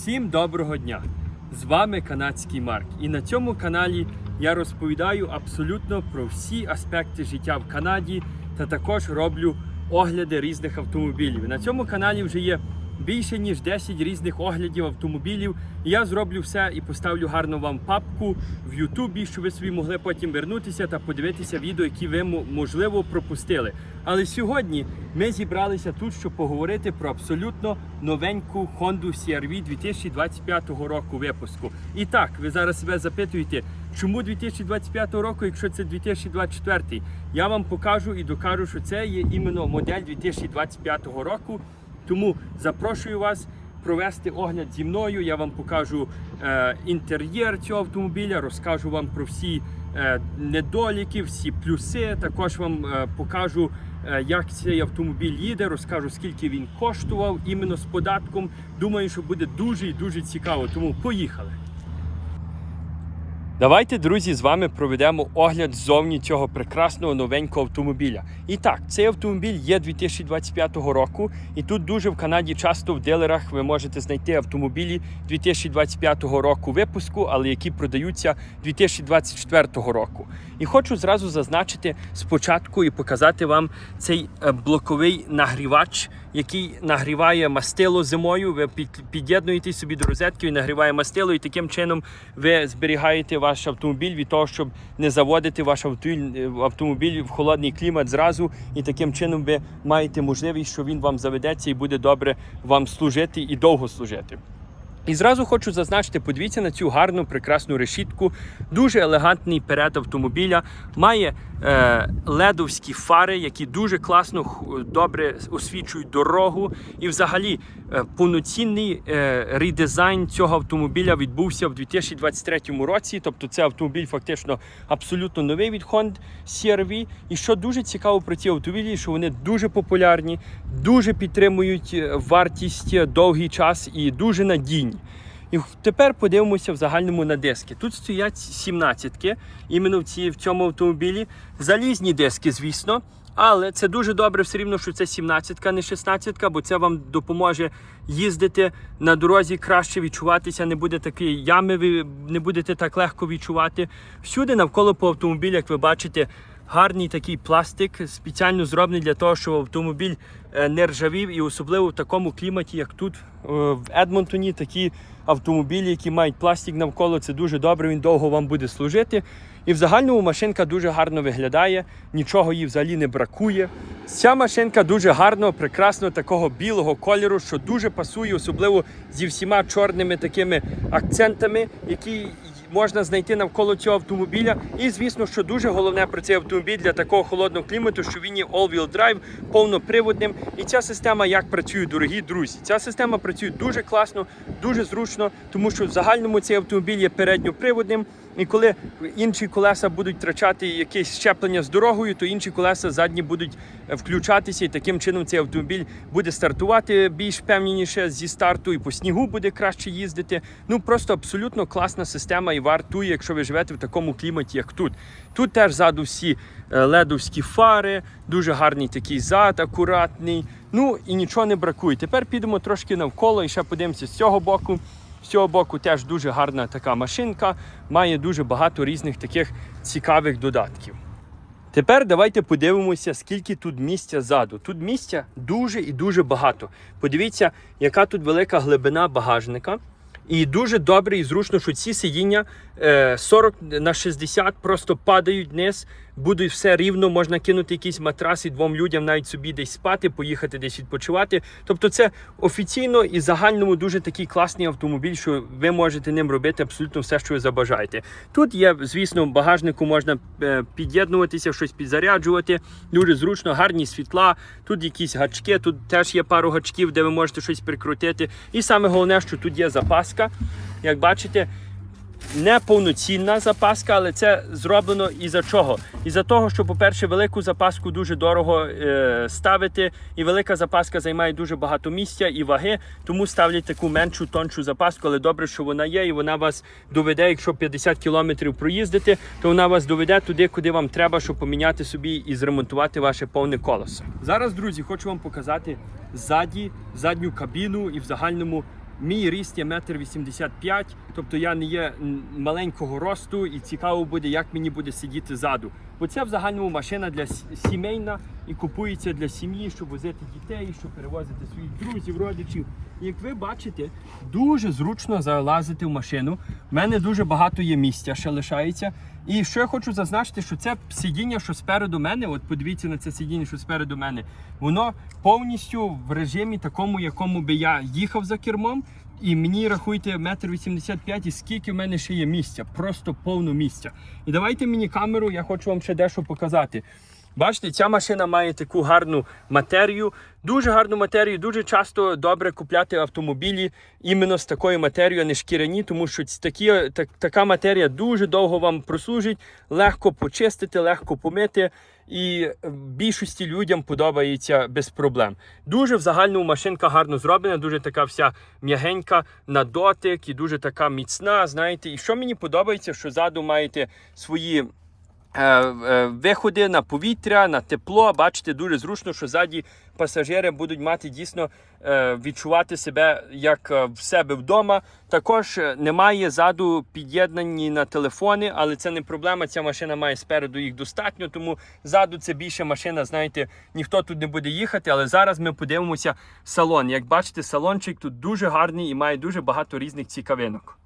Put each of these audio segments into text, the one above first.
Всім доброго дня! З вами канадський Марк. І на цьому каналі я розповідаю абсолютно про всі аспекти життя в Канаді та також роблю огляди різних автомобілів. На цьому каналі вже є більше ніж 10 різних оглядів автомобілів. Я зроблю все і поставлю гарно вам папку в Ютубі, щоб ви собі могли потім вернутися та подивитися відео, які ви можливо пропустили. Але сьогодні ми зібралися тут, щоб поговорити про абсолютно новеньку Honda CR-V 2025 року випуску. І так, ви зараз себе запитуєте, чому 2025 року, якщо це 2024? Я вам покажу і докажу, що це є іменно модель 2025 року. Тому запрошую вас провести огляд зі мною. Я вам покажу е, інтер'єр цього автомобіля, розкажу вам про всі е, недоліки, всі плюси. Також вам е, покажу, е, як цей автомобіль їде, розкажу, скільки він коштував іменно з податком. Думаю, що буде дуже і дуже цікаво. Тому поїхали. Давайте, друзі, з вами проведемо огляд ззовні цього прекрасного новенького автомобіля. І так, цей автомобіль є 2025 року, і тут дуже в Канаді часто в дилерах ви можете знайти автомобілі 2025 року випуску, але які продаються 2024 року. І хочу зразу зазначити спочатку і показати вам цей е, блоковий нагрівач, який нагріває мастило зимою. Ви під- під'єднуєте собі до розетки, він нагріває мастило, і таким чином ви зберігаєте ваш автомобіль від того, щоб не заводити ваш автомобіль в холодний клімат зразу. І таким чином ви маєте можливість, що він вам заведеться і буде добре вам служити і довго служити. І зразу хочу зазначити, подивіться на цю гарну прекрасну решітку. Дуже елегантний перед автомобіля. Має е, ледовські фари, які дуже класно добре освічують дорогу. І взагалі е, повноцінний е, редизайн цього автомобіля відбувся в 2023 році. Тобто це автомобіль фактично абсолютно новий від Honda CR-V. І що дуже цікаво про ці автомобілі, що вони дуже популярні, дуже підтримують е, вартість е, довгий час і дуже надійні. І тепер подивимося в загальному на диски. Тут стоять 17-ки, іменно в, ці, в цьому автомобілі. Залізні диски, звісно. Але це дуже добре все рівно, що це 17-ка, не 16-ка, бо це вам допоможе їздити на дорозі краще відчуватися, не буде такої ями, ви не будете так легко відчувати. Всюди навколо по автомобілі, як ви бачите, гарний такий пластик, спеціально зроблений для того, щоб автомобіль е, не ржавів, і особливо в такому кліматі, як тут е, в Едмонтоні, такі автомобілі, які мають пластик навколо, це дуже добре, він довго вам буде служити. І в загальному машинка дуже гарно виглядає, нічого їй взагалі не бракує. Ця машинка дуже гарно, прекрасно такого білого кольору, що дуже пасує, особливо зі всіма чорними такими акцентами, які можна знайти навколо цього автомобіля. І звісно, що дуже головне про цей автомобіль для такого холодного клімату, що він є all-wheel drive, повноприводним. І ця система як працює, дорогі друзі. Ця система працює дуже класно, дуже зручно, тому що в загальному цей автомобіль є передньоприводним. І коли інші колеса будуть втрачати якесь щеплення з дорогою, то інші колеса задні будуть е, включатися, і таким чином цей автомобіль буде стартувати більш певніше зі старту, і по снігу буде краще їздити. Ну просто абсолютно класна система і вартує, якщо ви живете в такому кліматі, як тут. Тут теж ззаду всі е, ледовські фари, дуже гарний такий зад, акуратний. Ну і нічого не бракує. Тепер підемо трошки навколо і ще подивимося з цього боку. З цього боку теж дуже гарна така машинка, має дуже багато різних таких цікавих додатків. Тепер давайте подивимося, скільки тут місця ззаду. Тут місця дуже і дуже багато. Подивіться, яка тут велика глибина багажника. І дуже добре і зручно, що ці сидіння е, 40 на 60 просто падають вниз, буде все рівно, можна кинути якийсь матрас і двом людям навіть собі десь спати, поїхати десь відпочивати. Тобто це офіційно і загальному дуже такий класний автомобіль, що ви можете ним робити абсолютно все, що ви забажаєте. Тут є, звісно, багажнику можна е, під'єднуватися, щось підзаряджувати. Дуже зручно, гарні світла. Тут якісь гачки, тут теж є пару гачків, де ви можете щось прикрутити. І саме головне, що тут є запаска. Як бачите, не повноцінна запаска, але це зроблено із-за чого? Із-за того, що, по-перше, велику запаску дуже дорого е, ставити, і велика запаска займає дуже багато місця і ваги, тому ставлять таку меншу, тоншу запаску, але добре, що вона є, і вона вас доведе, якщо 50 кілометрів проїздити, то вона вас доведе туди, куди вам треба, щоб поміняти собі і зремонтувати ваше повне колесо. Зараз, друзі, хочу вам показати ззаді, задню кабіну і в загальному Мій ріст є 1,85 м, тобто я не є маленького росту і цікаво буде, як мені буде сидіти ззаду. Бо це в загальному машина для сімейна і купується для сім'ї, щоб возити дітей, щоб перевозити своїх друзів, родичів. І як ви бачите, дуже зручно залазити в машину. У мене дуже багато є місця, ще лишається. І що я хочу зазначити, що це сидіння, що спереду мене, от подивіться на це сидіння, що спереду мене, воно повністю в режимі такому, якому би я їхав за кермом. І мені рахуйте метр вісімдесят і скільки в мене ще є місця, просто повно місця. І давайте мені камеру, я хочу вам ще дещо показати. Бачите, ця машина має таку гарну матерію, дуже гарну матерію. Дуже часто добре купляти автомобілі іменно з такою матерією, а не шкіряні, тому що такі, так, така матерія дуже довго вам прослужить, легко почистити, легко помити. І більшості людям подобається без проблем. Дуже в загальному машинка гарно зроблена, дуже така вся м'ягенька на дотик і дуже така міцна. Знаєте, і що мені подобається, що ззаду маєте свої е, е, виходи на повітря, на тепло. Бачите, дуже зручно, що ззаді пасажири будуть мати дійсно е, відчувати себе як е, в себе вдома. Також е, немає ззаду під'єднані на телефони, але це не проблема. Ця машина має спереду їх достатньо, тому ззаду це більше машина. Знаєте, ніхто тут не буде їхати. Але зараз ми подивимося салон. Як бачите, салончик тут дуже гарний і має дуже багато різних цікавинок.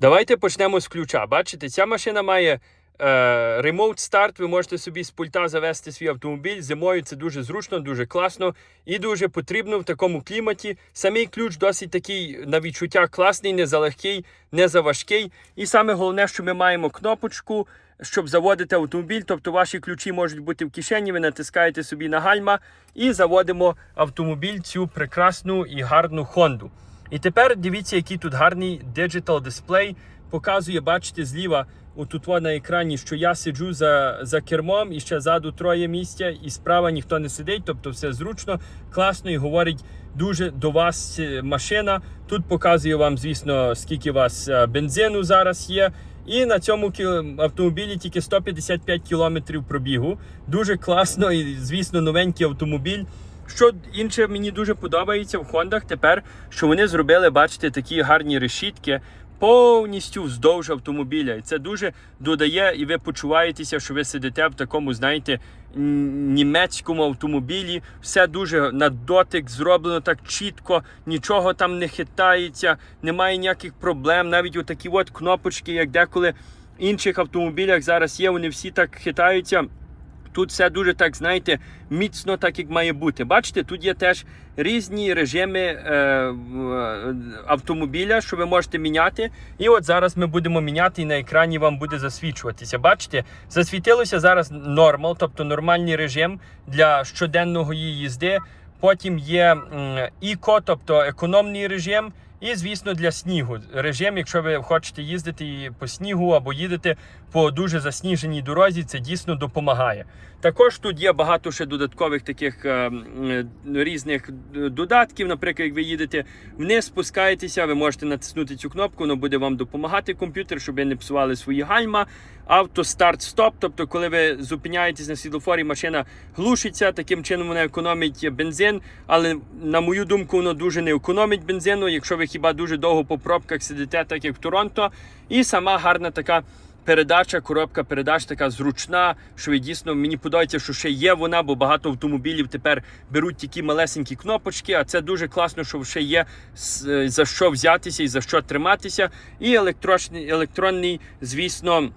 Давайте почнемо з ключа. Бачите, ця машина має е, ремоут старт. Ви можете собі з пульта завести свій автомобіль. Зимою це дуже зручно, дуже класно і дуже потрібно в такому кліматі. Самий ключ досить такий на відчуття класний, не залегкий, не заважкий. І саме головне, що ми маємо кнопочку. Щоб заводити автомобіль, тобто ваші ключі можуть бути в кишені, ви натискаєте собі на гальма і заводимо автомобіль цю прекрасну і гарну Хонду. І тепер дивіться, який тут гарний диджитал дисплей. Показує, бачите, зліва, отут на екрані, що я сиджу за, за кермом і ще ззаду троє місця, і справа ніхто не сидить, тобто все зручно, класно і говорить дуже до вас е, машина. Тут показує вам, звісно, скільки у вас е, бензину зараз є. І на цьому автомобілі тільки 155 кілометрів пробігу. Дуже класно і, звісно, новенький автомобіль. Що інше мені дуже подобається в Хондах тепер, що вони зробили, бачите, такі гарні решітки повністю вздовж автомобіля. І це дуже додає, і ви почуваєтеся, що ви сидите в такому, знаєте, німецькому автомобілі. Все дуже на дотик зроблено так чітко, нічого там не хитається, немає ніяких проблем. Навіть отакі от кнопочки, як деколи в інших автомобілях зараз є, вони всі так хитаються. Тут все дуже так, знаєте, міцно, так як має бути. Бачите, тут є теж різні режими е, е, автомобіля, що ви можете міняти. І от зараз ми будемо міняти, і на екрані вам буде засвічуватися. Бачите, засвітилося зараз нормал, тобто нормальний режим для щоденного її їзди. Потім є іко, тобто економний режим. І, звісно, для снігу режим, якщо ви хочете їздити по снігу або їдете по дуже засніженій дорозі, це дійсно допомагає. Також тут є багато ще додаткових таких е, різних додатків. Наприклад, як ви їдете вниз, спускаєтеся, ви можете натиснути цю кнопку, воно буде вам допомагати комп'ютер, щоб ви не псували свої гальма. Авто старт стоп. Тобто, коли ви зупиняєтесь на світлофорі, машина глушиться. Таким чином вона економить бензин. Але на мою думку, воно дуже не економить бензину, якщо ви хіба дуже довго по пробках сидите, так як в Торонто. І сама гарна така. Передача, коробка передач така зручна, що ви дійсно мені подобається, що ще є вона, бо багато автомобілів тепер беруть такі малесенькі кнопочки. А це дуже класно, що ще є за що взятися і за що триматися. І електронний звісно,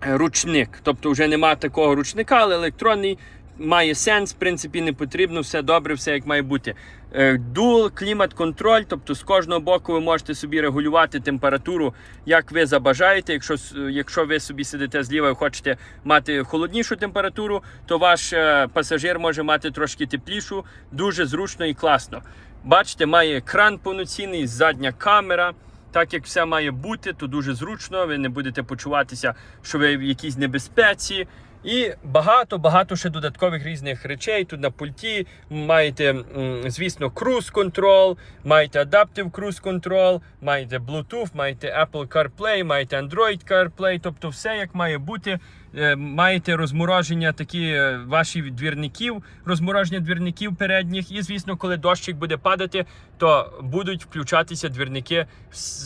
ручник. Тобто вже немає такого ручника, але електронний має сенс, в принципі, не потрібно, все добре, все як має бути. Е, Dual клімат контроль, тобто з кожного боку ви можете собі регулювати температуру, як ви забажаєте. Якщо, якщо ви собі сидите зліва і хочете мати холоднішу температуру, то ваш е, пасажир може мати трошки теплішу, дуже зручно і класно. Бачите, має екран повноцінний, задня камера. Так як все має бути, то дуже зручно. Ви не будете почуватися, що ви в якійсь небезпеці. І багато-багато ще додаткових різних речей. Тут на пульті маєте, звісно, круз Control, маєте Adaptive Cruise Control, маєте Bluetooth, маєте Apple CarPlay, маєте Android CarPlay, тобто все як має бути. Е, маєте розмороження такі е, ваші двірників, розмороження двірників передніх. І звісно, коли дощик буде падати, то будуть включатися двірники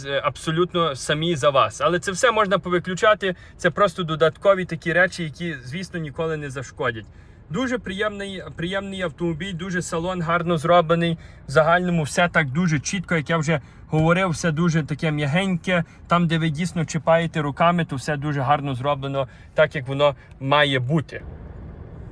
е, абсолютно самі за вас. Але це все можна повиключати. Це просто додаткові такі речі, які, звісно, ніколи не зашкодять. Дуже приємний, приємний автомобіль, дуже салон гарно зроблений. В загальному все так дуже чітко, як я вже говорив, все дуже таке м'ягеньке. Там, де ви дійсно чіпаєте руками, то все дуже гарно зроблено, так як воно має бути.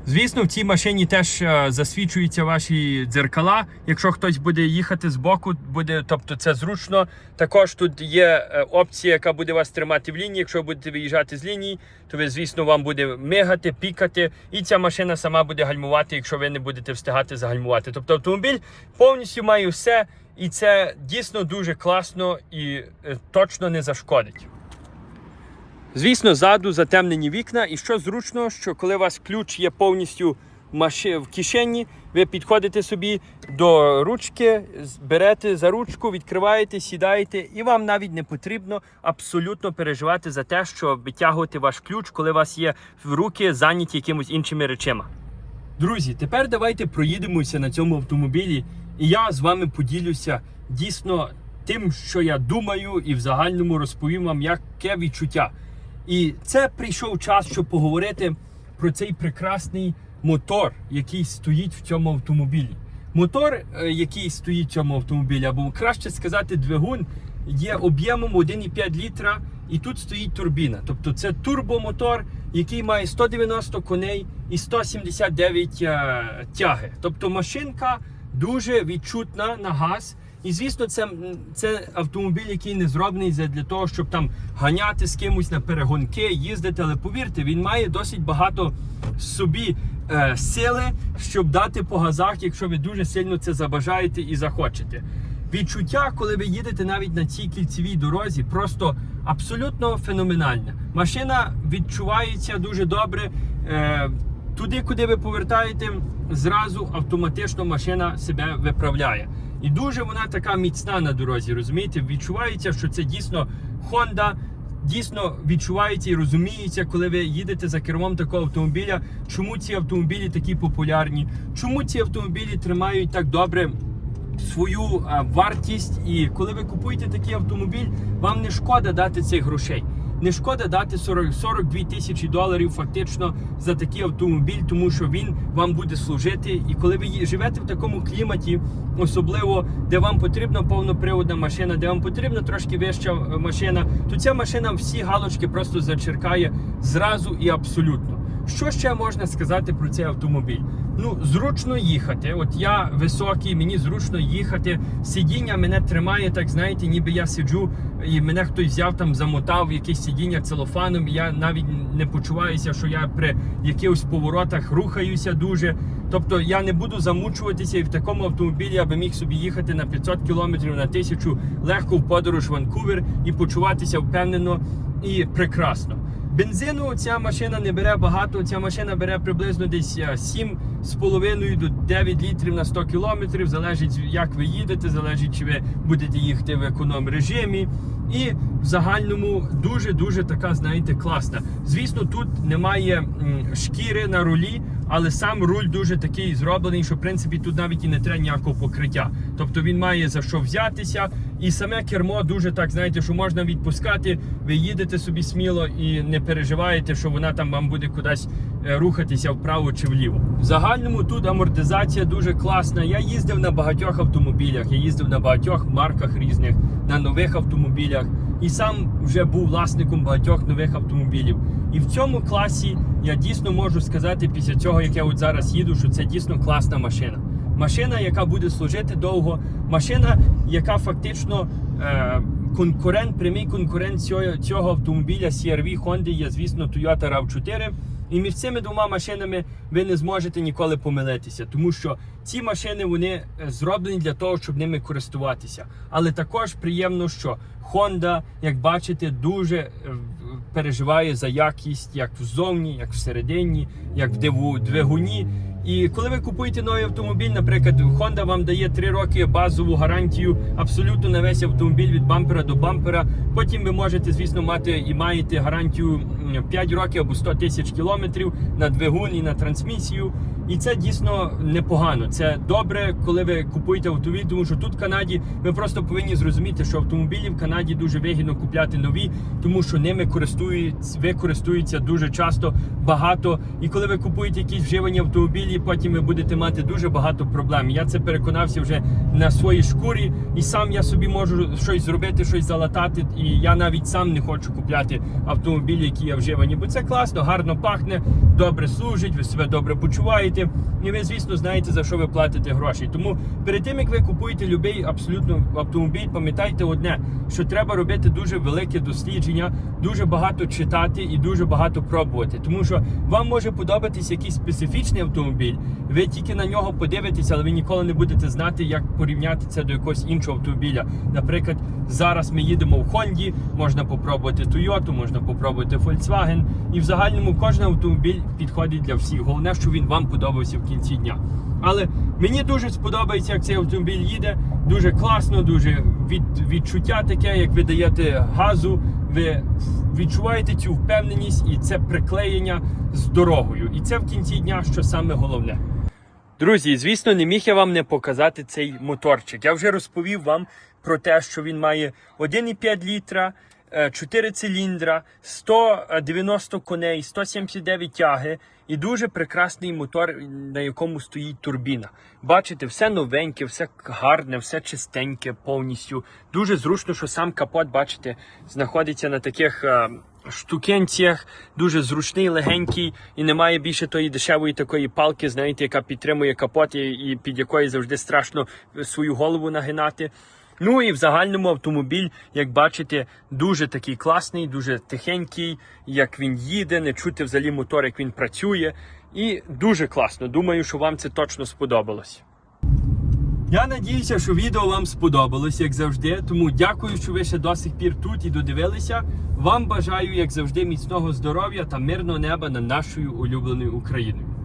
Звісно, в цій машині теж е, засвічуються ваші дзеркала. Якщо хтось буде їхати з боку, буде, тобто це зручно. Також тут є е, опція, яка буде вас тримати в лінії. Якщо ви будете виїжджати з лінії, то ви, звісно, вам буде мигати, пікати, і ця машина сама буде гальмувати, якщо ви не будете встигати загальмувати. Тобто автомобіль повністю має все, і це дійсно дуже класно і е, точно не зашкодить. Звісно, ззаду затемнені вікна, і що зручно, що коли у вас ключ є повністю в кишені, ви підходите собі до ручки, берете за ручку, відкриваєте, сідаєте, і вам навіть не потрібно абсолютно переживати за те, що витягувати ваш ключ, коли у вас є в руки зайняті якимось іншими речима. Друзі, тепер давайте проїдемося на цьому автомобілі, і я з вами поділюся дійсно тим, що я думаю, і в загальному розповім вам, яке відчуття. І це прийшов час, щоб поговорити про цей прекрасний мотор, який стоїть в цьому автомобілі. Мотор, е, який стоїть в цьому автомобілі, або краще сказати, двигун, є об'ємом 1,5 літра, і тут стоїть турбіна. Тобто це турбомотор, який має 190 коней і 179 е, тяги. Тобто машинка дуже відчутна на газ. І звісно, це, це автомобіль, який не зроблений для того, щоб там ганяти з кимось на перегонки, їздити. Але повірте, він має досить багато собі е, сили, щоб дати по газах, якщо ви дуже сильно це забажаєте і захочете. Відчуття, коли ви їдете навіть на цій кільцевій дорозі, просто абсолютно феноменальне. Машина відчувається дуже добре. Е, туди, куди ви повертаєте, зразу автоматично машина себе виправляє. І дуже вона така міцна на дорозі, розумієте? Відчувається, що це дійсно Honda. Дійсно відчувається і розуміється, коли ви їдете за кермом такого автомобіля, чому ці автомобілі такі популярні, чому ці автомобілі тримають так добре свою а, вартість. І коли ви купуєте такий автомобіль, вам не шкода дати цих грошей. Не шкода дати 40, 42 тисячі доларів фактично за такий автомобіль, тому що він вам буде служити. І коли ви живете в такому кліматі, особливо де вам потрібна повноприводна машина, де вам потрібна трошки вища е, машина, то ця машина всі галочки просто зачеркає зразу і абсолютно. Що ще можна сказати про цей автомобіль? Ну, зручно їхати. От я високий, мені зручно їхати. Сидіння мене тримає, так знаєте, ніби я сиджу, і мене хтось взяв там, замотав якесь сидіння целофаном. Я навіть не почуваюся, що я при якихось поворотах рухаюся дуже. Тобто я не буду замучуватися і в такому автомобілі я би міг собі їхати на 500 кілометрів на 1000 легко в подорож Ванкувер і почуватися впевнено і прекрасно. Бензину ця машина не бере багато. Ця машина бере приблизно десь е, 7,5 до 9 літрів на 100 кілометрів. Залежить, як ви їдете, залежить, чи ви будете їхати в економ режимі. І в загальному дуже-дуже така, знаєте, класна. Звісно, тут немає шкіри на рулі, але сам руль дуже такий зроблений, що в принципі тут навіть і не треба ніякого покриття. Тобто він має за що взятися, і саме кермо дуже так, знаєте, що можна відпускати. Ви їдете собі сміло і не переживаєте, що вона там вам буде кудись е, рухатися вправо чи вліво. В загальному тут амортизація дуже класна. Я їздив на багатьох автомобілях, я їздив на багатьох марках різних, на нових автомобілях. І сам вже був власником багатьох нових автомобілів. І в цьому класі я дійсно можу сказати після цього, як я от зараз їду, що це дійсно класна машина. Машина, яка буде служити довго, машина, яка фактично е, конкурент, прямий конкурент цього, цього автомобіля CR-V Honda є, звісно, Toyota RAV4. І між цими двома машинами ви не зможете ніколи помилитися, тому що ці машини вони е, зроблені для того, щоб ними користуватися. Але також приємно, що Honda, як бачите, дуже е, переживає за якість як взовні, як всередині, як в двигуні. І коли ви купуєте новий автомобіль, наприклад, Honda вам дає 3 роки базову гарантію абсолютно на весь автомобіль від бампера до бампера. Потім ви можете, звісно, мати і маєте гарантію 5 років або 100 тисяч кілометрів на двигун і на трансмісію. І це дійсно непогано. Це добре, коли ви купуєте автомобіль, тому що тут в Канаді ви просто повинні зрозуміти, що автомобілі в Канаді дуже вигідно купляти нові, тому що ними користуються, ви користуються дуже часто багато. І коли ви купуєте якісь вживані автомобілі, потім ви будете мати дуже багато проблем. Я це переконався вже на своїй шкурі, і сам я собі можу щось зробити, щось залатати. І я навіть сам не хочу купляти автомобілі, які є вживані, бо це класно, гарно пахне, добре служить, ви себе добре почуваєте. І ви, звісно, знаєте, за що ви платите гроші. Тому перед тим як ви купуєте будь-який абсолютно автомобіль, пам'ятайте одне, що треба робити дуже велике дослідження, дуже багато читати і дуже багато пробувати. Тому що вам може подобатись якийсь специфічний автомобіль, ви тільки на нього подивитеся, але ви ніколи не будете знати, як порівняти це до якогось іншого автомобіля. Наприклад, зараз ми їдемо в Хонді, можна попробувати Toyota, можна попробувати Volkswagen. І в загальному кожен автомобіль підходить для всіх. Головне, щоб він вам подобався в кінці дня. Але мені дуже сподобається, як цей автомобіль їде. Дуже класно, дуже від, відчуття таке, як ви даєте газу, ви відчуваєте цю впевненість і це приклеєння з дорогою. І це в кінці дня, що саме головне. Друзі, звісно, не міг я вам не показати цей моторчик. Я вже розповів вам про те, що він має 1,5 літра, 4 циліндра, 190 коней, 179 тяги і дуже прекрасний мотор, на якому стоїть турбіна. Бачите, все новеньке, все гарне, все чистеньке повністю. Дуже зручно, що сам капот, бачите, знаходиться на таких. е, Штукенціях дуже зручний, легенький і немає більше тої дешевої такої палки, знаєте, яка підтримує капот і під якою завжди страшно свою голову нагинати. Ну і в загальному автомобіль, як бачите, дуже такий класний, дуже тихенький, як він їде, не чути взагалі мотор, як він працює. І дуже класно. Думаю, що вам це точно сподобалось. Я надіюся, що відео вам сподобалось, як завжди. Тому дякую, що ви ще до сих пір тут і додивилися. Вам бажаю, як завжди, міцного здоров'я та мирного неба над нашою улюбленою Україною.